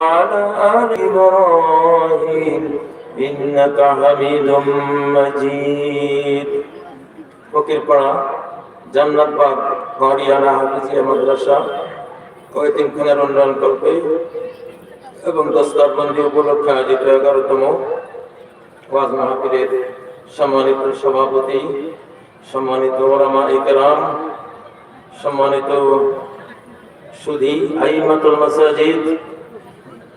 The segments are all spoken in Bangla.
وعلى آل إبراهيم إنك حميد مجيد ফকিরপাড়া জান্নাতবাগ গড়িয়ানা হাফিজিয়া মাদ্রাসা ও এতিমখানার উন্নয়ন কল্পে এবং দস্তারবন্দি উপলক্ষে আয়োজিত এগারোতম ওয়াজ মাহফিলের সম্মানিত সভাপতি সম্মানিত ওলামা ইকরাম সম্মানিত সুধী আইমাতুল মাসাজিদ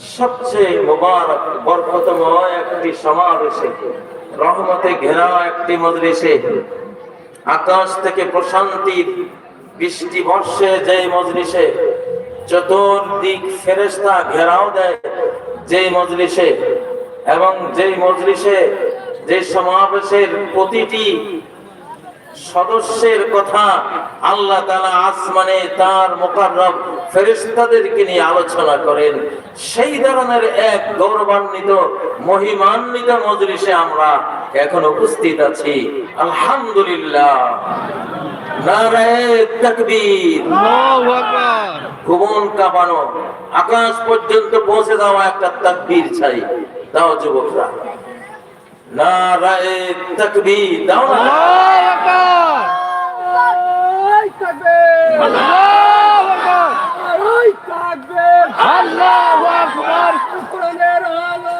সবচেয়ে মোবারক, বরকতময় একটি সমাবেশে, রহমতে ঘেরা একটি মজলিসে, আকাশ থেকে প্রশান্তির বৃষ্টি বর্ষে যে মজলিসে, চতুর্দিক ফেরেস্তা ঘেরাও দেয় যে মজলিসে, এবং যেই মজলিসে, যে সমাবেশের প্রতিটি সদস্যের কথা আল্লাহ তালা আসমানে তার মোকাররব ফেরেস্তাদেরকে নিয়ে আলোচনা করেন। সেই ধরনের এক গৌরবান্বিত মহিমান্বিত মজলিসে আমরা এখন উপস্থিত আছি। আলহামদুলিল্লাহ। আকাশ পর্যন্ত পৌঁছে যাওয়া একটা তাকবীর চাই। দাও যুবকরা। নারায়ে তাকবীর দাও না। আল্লাহু আকবার। আল্লাহু আকবার। ওই থাকবেন আল্লাহু আকবার। কোরআনের আলো।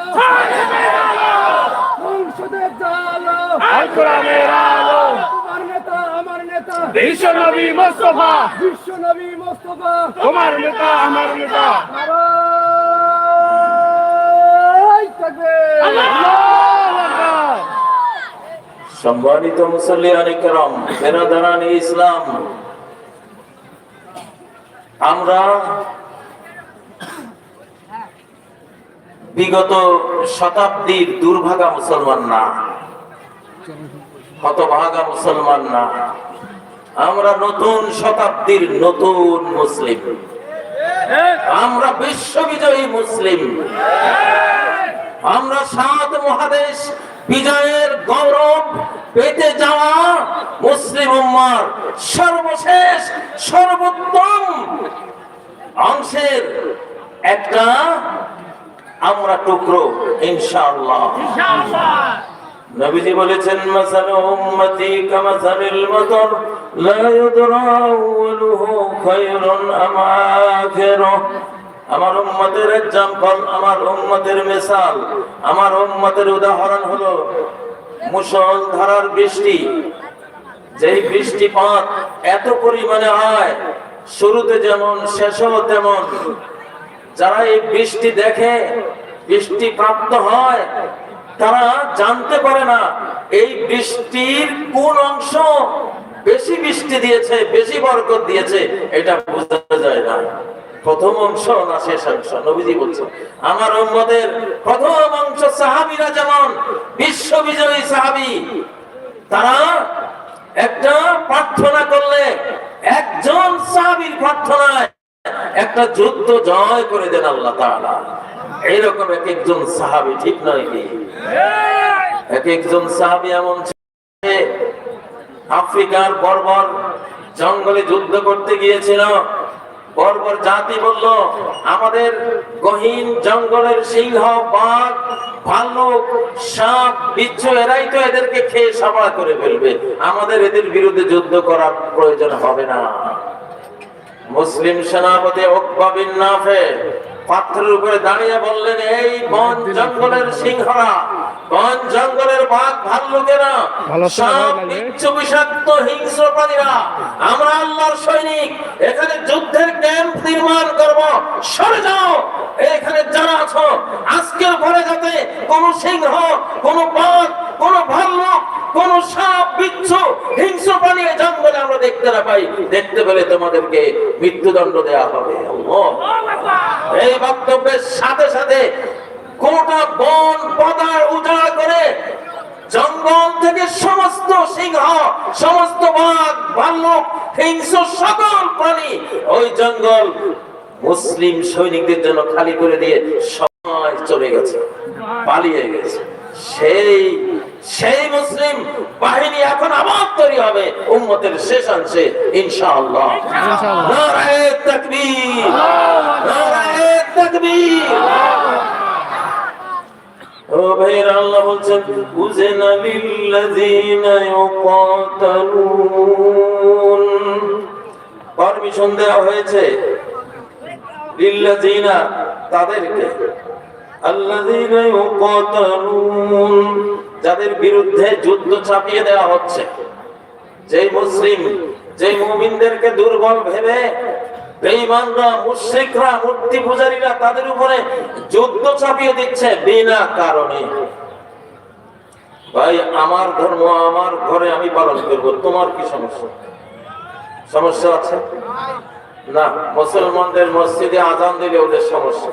সংসদের আলো। আল কোরআনের আলো। তোমার নেতা আমার নেতা। বিশ্ব নবী মুস্তাফা। বিশ্ব নবী মোস্তফা। তোমার নেতা আমার নেতা। নারায় থাকবেন আল্লাহু আকবার সম্মানিত মুসল্লি আনিকরম বেরাদারান ইসলাম, আমরা বিগত শতাব্দীর দুর্ভাগা মুসলমান না, হতভাগা মুসলমান না, আমরা নতুন শতাব্দীর নতুন মুসলিম, আমরা বিশ্ববিজয়ী মুসলিম। আমরা সাত মহাদেশ বিজয়ের গৌরব পেতে যাওয়া মুসলিম উম্মার সর্বশেষ, সর্বোত্তম অংশের একটা আমরা টুকরো, ইনশাআল্লাহ। নবীজি বলেছেন, মাসাল উম্মতি কামাসালিল মতর লা ইউদরা আউয়ালুহু খায়রুন আম আখিরুহ। আমার উম্মতের এক্সাম্পল আমার উম্মতের মিসাল, আমার উম্মতের উদাহরণ হলো মুসল ধারার বৃষ্টি। যেই বৃষ্টিপাত এত পরিমাণে হয়, শুরুতে যেমন, শেষও তেমন। যারা এই বৃষ্টি দেখে বৃষ্টি প্রাপ্ত হয়, তারা জানতে পারে না, এই বৃষ্টির কোন অংশ বেশি বৃষ্টি দিয়েছে, বেশি বরকত দিয়েছে, এটা বোঝা যায় না। প্রথম অংশ না শেষ অংশ? নবীজি বলছে আমার উম্মদের প্রথম অংশ সাহাবিরা যেমন বিশ্ব বিজয়ী সাহাবি, তারা একটা প্রার্থনা করলে, একজন সাহাবির প্রার্থনায় একটা যুদ্ধ জয় করে দেন আল্লাহ তাআলা। এইরকম এক একজন সাহাবি, ঠিক নয় কি? এক একজন সাহাবি এমন আফ্রিকার বর্বর জঙ্গলে যুদ্ধ করতে গিয়েছিল বর্বর জাতি বলল, আমাদের গহীন জঙ্গলের সিংহ, বাঘ, ভাল্লুক, সাপ, বিচ্ছু, এরাই তো এদেরকে খেয়ে সাবা করে ফেলবে। আমাদের এদের বিরুদ্ধে যুদ্ধ করার প্রয়োজন হবে না। মুসলিম সেনাপতি ওকবা বিন নাফে পাথরের উপরে দাঁড়িয়ে বললেন, এই বন জঙ্গলের সিংহরা বন জঙ্গলের বাঘ ভাল্লুকেরা। বিচ্ছু বিষাক্ত হিংস্র প্রাণীরা। আমরা আল্লাহর সৈনিক। এখানে যুদ্ধের ক্যাম্প নির্মাণ করব। সরে যাও। এখানে যারা আছো আজকের পরে যাতে কোন সিংহ কোন বাঘ কোন ভাল্লুক কোন সাপ বিচ্ছু হিংস্র প্রাণী জঙ্গলে আমরা দেখতে না পাই। দেখতে পেলে তোমাদেরকে মৃত্যুদণ্ড দেয়া হবে। এই বক্তব্যের সাথে সাথে গোটা বন পদার উজাড় করে জঙ্গল থেকে সমস্ত সিংহ সমস্ত বাঘ ভাল্লুক হিংস্র সকল প্রাণী ওই জঙ্গল মুসলিম সৈনিকদের জন্য খালি করে দিয়ে সবাই চলে গেছে পালিয়ে গেছে। সেই সেই মুসলিম বাহিনী এখন আবার তৈরি হবে উম্মতের শেষ অংশে ইনশাআল্লাহ। নারায়ে তাকবীর নারায়ে তাকবীর। পারমিশন দেওয়া হয়েছে তাদেরকে। যাদের বিরুদ্ধে যুদ্ধ চাপিয়ে দেওয়া হচ্ছে। যে মুসলিম যে মুমিনদেরকে দুর্বল ভেবে মুশরিকরা, মূর্তি পূজারীরা তাদের উপরে যুদ্ধ চাপিয়ে দিচ্ছে বিনা কারণে। ভাই, আমার ধর্ম, আমার ঘরে আমি পালন করব, তোমার কি সমস্যা? সমস্যা আছে? না, মুসলমানদের মসজিদে আজান দিলে ওদের সমস্যা।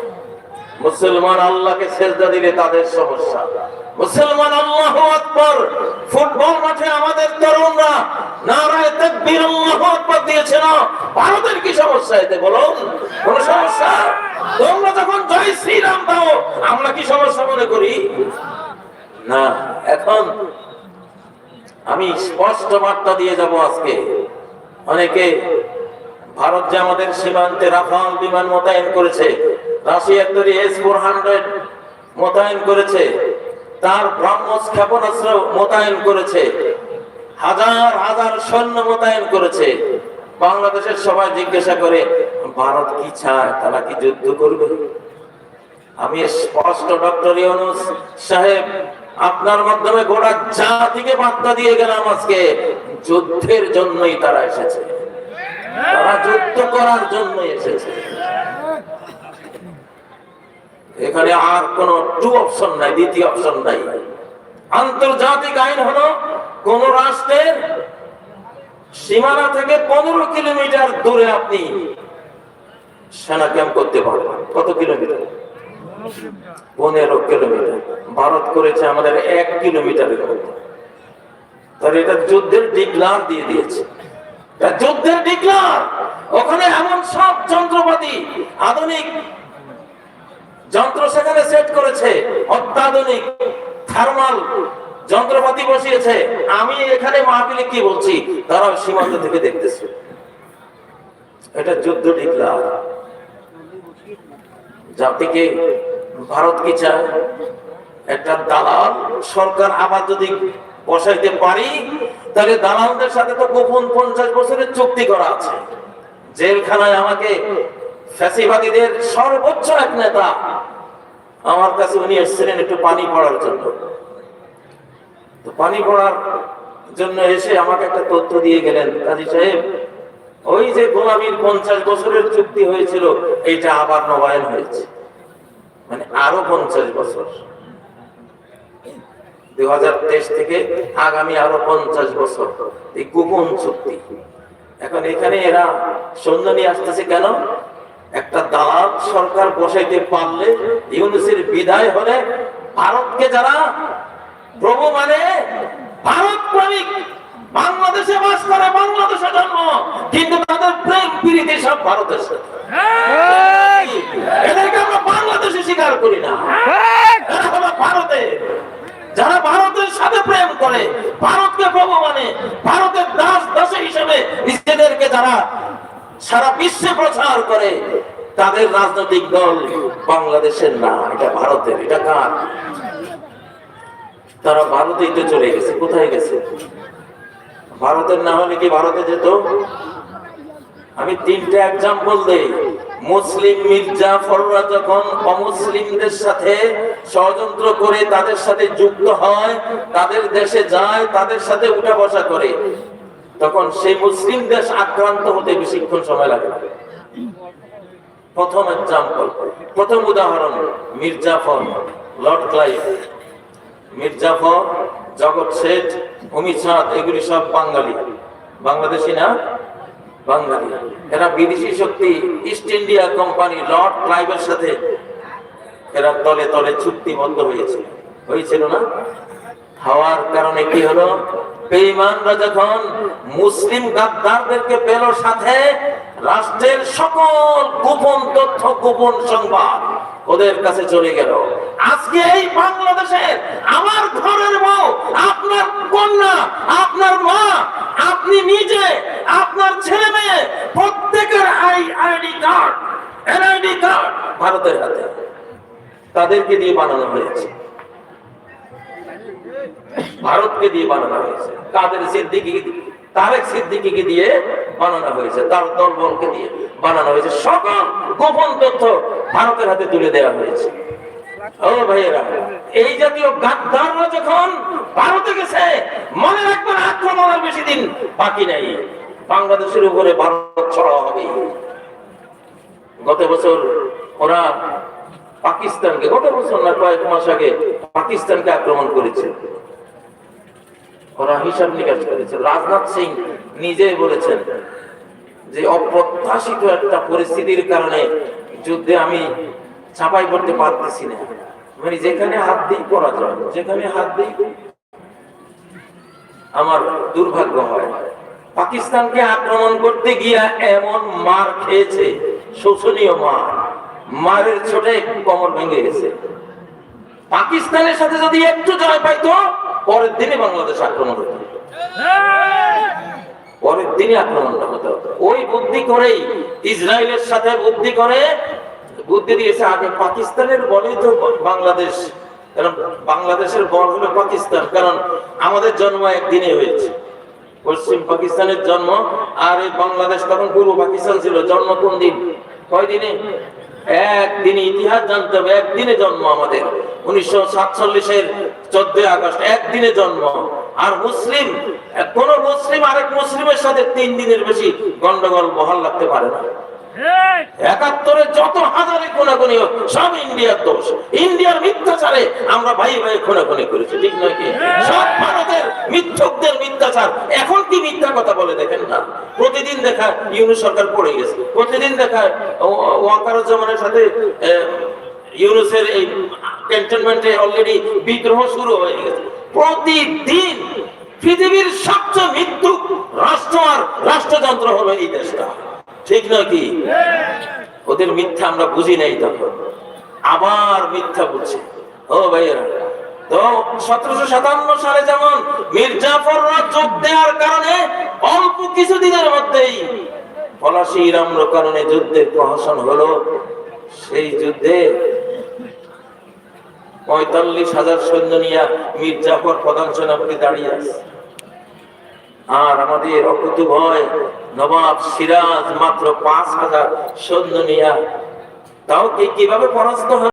মুসলমান আল্লাহকে সেজদা দিলে তাদের সমস্যা। মুসলমান আল্লাহ আকবার, ফুটবল মাঠে আমাদের তরুণরা নারায়ে তাকবীর আল্লাহু আকবার দিয়েছে না? ভারতের কি সমস্যা এতে বলুন? কোন সমস্যা? তোমরা যখন জয় শ্রীরাম দাও, আমরা কি সমস্যা মনে করি? না, এখন আমি স্পষ্ট বার্তা দিয়ে যাব আজকে। অনেকে ভারত যে আমাদের সীমান্তে রাফাল বিমান মোতায়েন করেছে রাশিয়ার তৈরি এস ফোর হান্ড্রেড মোতায়েন করেছে। তার ব্রহ্মস ক্ষেপণাস্ত্র মোতায়েন করেছে। হাজার হাজার সৈন্য মোতায়েন করেছে। বাংলাদেশের সবাই জিজ্ঞাসা করে, ভারত কি চায়? তারা কি যুদ্ধ করবে? আমি স্পষ্ট ডক্টর ইউনুস সাহেব, আপনার মাধ্যমে গোটা জাতিকে বার্তা দিয়ে গেলাম আজকে, যুদ্ধের জন্যই তারা এসেছে। তারা যুদ্ধ করার জন্যই এসেছে। এখানে আর কোন টু অপশন নাই, দ্বিতীয় অপশন নাই। আন্তর্জাতিক আইন হলো কোন রাষ্ট্রের সীমানা থেকে পনেরো কিলোমিটার দূরে আপনি সেনা ক্যাম্প করতে পারবেন। কত কিলোমিটার? পনেরো কিলোমিটার। ভারত করেছে আমাদের এক কিলোমিটারের মধ্যে। তাহলে এটা যুদ্ধের ডিক্লার দিয়ে দিয়েছে। যুদ্ধের ডিক্লার ওখানে এমন সব যন্ত্রপাতি, আধুনিক যন্ত্র সেখানে সেট করেছে। অত্যাধুনিক থার্মাল যন্ত্রপাতি বসিয়েছে। আমি এখানে মাহফিলে কি বলছি? তারা সীমান্ত থেকে দেখতেছে। এটা যুদ্ধ ডিক্লার জাতিকে ভারত কি চায়? একটা দালাল সরকার আবার যদি বসাইতে পারি, তাহলে দালালদের সাথে তো গোপন পঞ্চাশ বছরের চুক্তি করা আছে। জেলখানায় আমাকে ফ্যাসিবাদীদের সর্বোচ্চ এক নেতা। আমার কাছে উনি এসেছিলেন একটু পানি পড়ার জন্য। তো পানি পড়ার জন্য এসে আমাকে একটা তথ্য দিয়ে গেলেন, কাজী সাহেব, ওই যে গোলামীর পঞ্চাশ বছরের চুক্তি হয়েছিল এইটা আবার নবায়ন হয়েছে। মানে আরও পঞ্চাশ বছর। দু হাজার তেইশ থেকে আগামী আরও পঞ্চাশ বছর, এই গোপন চুক্তি। এখন এখানে এরা সৈন্য নিয়ে আসতেছে কেন? একটা দালাল সরকার বসাইতে পারলে ইউনিসের বিদায় হলে ভারতকে যারা প্রভু মানে ভারত প্রেমিক বাংলাদেশে বাস করে বাংলাদেশে জন্ম কিন্তু তাদের প্রেম প্রীতি সব ভারতের সাথে। এদেরকে আমরা বাংলাদেশে স্বীকার করি না। এরা হলো ভারতে। যারা ভারতের সাথে প্রেম করে ভারতকে প্রভু মানে ভারতের দাস দাসী হিসেবে নিজেদেরকে যারা সারা বিশ্বে প্রচার করে। তাদের রাজনৈতিক দল বাংলাদেশের না, এটা ভারতের, এটা কার? তারা ভারতেই তো চলে গেছে, কোথায় গেছে? ভারতের না হলে কি ভারতে যেত? আমি তিনটা এক্সাম্পল দেই। মুসলিম মির্জাফররা যখন অমুসলিমদের সাথে ষড়যন্ত্র করে তাদের সাথে যুক্ত হয়, তাদের দেশে যায়, তাদের সাথে উঠা বসা করে। তখন সেই মুসলিম দেশ আক্রান্ত হতে বেশিক্ষণ সময় লাগে প্রথম এক্সাম্পল প্রথম উদাহরণ মির্জাফর লর্ড ক্লাইভ। মির্জাফর জগৎ শেঠ, অমিত শাহ, এগুলি সব বাঙালি। বাংলাদেশি না? বাঙালি। এরা বিদেশি শক্তি, ইস্ট ইন্ডিয়া কোম্পানি, লর্ড ক্লাইভের সাথে এরা তলে তলে চুক্তিবদ্ধ হয়েছিল হয়েছিল না? হওয়ার কারণে কি হলো? বেঈমানরা যখন মুসলিম গাদ্দারদেরকে পেল সাথে, রাষ্ট্রের সকল গোপন তথ্য, গোপন সংবাদ ওদের কাছে চলে গেল। আজকে এই বাংলাদেশের আমার ঘরের বউ, আপনার কন্যা, আপনার মা, আপনি নিজে, আপনার ছেলে মেয়ে, প্রত্যেকের I, ID card, NID card ভারতের হাতে। তাদেরকে দিয়ে বানানো হয়েছে। ভারতকে দিয়ে বানানো হয়েছে, কাদের সিদ্দিকি তারেক সিদ্দিকিকে দিয়ে বানানো হয়েছে, তার দলবলকে দিয়ে বানানো হয়েছে, সকল গোপন তথ্য ভারতের হাতে তুলে দেওয়া হয়েছে। এই জাতীয় গাদ্দাররা যখন ভারতে গেছে, মনে রাখবেন আক্রমণের বেশি দিন বাকি নেই। বাংলাদেশের উপরে ভারত ছড়া হবে। গত বছর ওরা পাকিস্তানকে, গত বছর না, কয়েক মাস আগে পাকিস্তানকে আক্রমণ করেছে। ওরা হিসাব নিকাশ করেছে। রাজনাথ সিং নিজে বলেছেন যে, অপ্রত্যাশিত একটা পরিস্থিতির কারণে যুদ্ধে আমি ছাপাই করতে পারতেছি না। মানে যেখানে হাত দিই পরাজয়, যেখানে হাত দিই আমার দুর্ভাগ্য হয়। পাকিস্তানকে আক্রমণ করতে গিয়া এমন মার খেয়েছে, শোষণীয় মার। মারের ছোটে কমর ভেঙে গেছে। পাকিস্তানের সাথে যদি একটু জয় পাইতো, পরের দিনে বাংলাদেশ আক্রমণ হতো পরের দিনে আক্রমণটা হতো ওই বুদ্ধি করেই, ইসরায়েলের সাথে বুদ্ধি করে, বুদ্ধি দিয়েছে আগে পাকিস্তানের বলেই তো বাংলাদেশ। কারণ বাংলাদেশের বল হলো পাকিস্তান। কারণ আমাদের জন্ম একদিনে হয়েছে। পশ্চিম পাকিস্তানের জন্ম, আর এই বাংলাদেশ তখন পূর্ব পাকিস্তান ছিল। জন্ম কোন দিন? কয় দিনে একদিনে ইতিহাস জানতে হবে, একদিনে জন্ম আমাদের। উনিশশো সাতচল্লিশের চোদ্দই আগস্ট, একদিনে জন্ম। আর মুসলিম, কোন মুসলিম আরেক মুসলিমের সাথে তিন দিনের বেশি গন্ডগোল বহাল লাগতে পারে না। একাত্তরে যত হাজারে খুনাখুনি হোক, সব ইন্ডিয়ার দোষ। ইন্ডিয়ার মিথ্যাচারে আমরা ভাই ভাই খুনাখুনি করেছি, ঠিক নয় কি? সব ভারতের মিথ্যকদের মিথ্যাচার। এখন কি মিথ্যা কথা বলে দেখেন না? প্রতিদিন দেখা ইউনুস সরকার পড়ে গেছে। প্রতিদিন দেখা ওয়াকারুজ্জামানের সাথে ইউনুসের এই ক্যান্টনমেন্টে অলরেডি বিদ্রোহ শুরু হয়ে গেছে। প্রতিদিন পৃথিবীর সবচেয়ে মৃত্যু রাষ্ট্র আর রাষ্ট্রযন্ত্র হলো এই দেশটা। ঠিক নয় কি ওদের মিথ্যা আমরা বুঝি নাই তখন। আবার মিথ্যা বুঝছি ও ভাইয়েরা কারণে অল্প কিছুদিনের মধ্যেই কারণে প্রহসন হলো। সেই যুদ্ধে পঁয়তাল্লিশ হাজার সৈন্য নিয়ে মির্জাফর প্রধান সেনাপতি দাঁড়িয়ে আছে। আর আমাদের অকুত ভয়, নবাব সিরাজ মাত্র পাঁচ হাজার সৈন্য নিয়া তাও কে কীভাবে পরাস্ত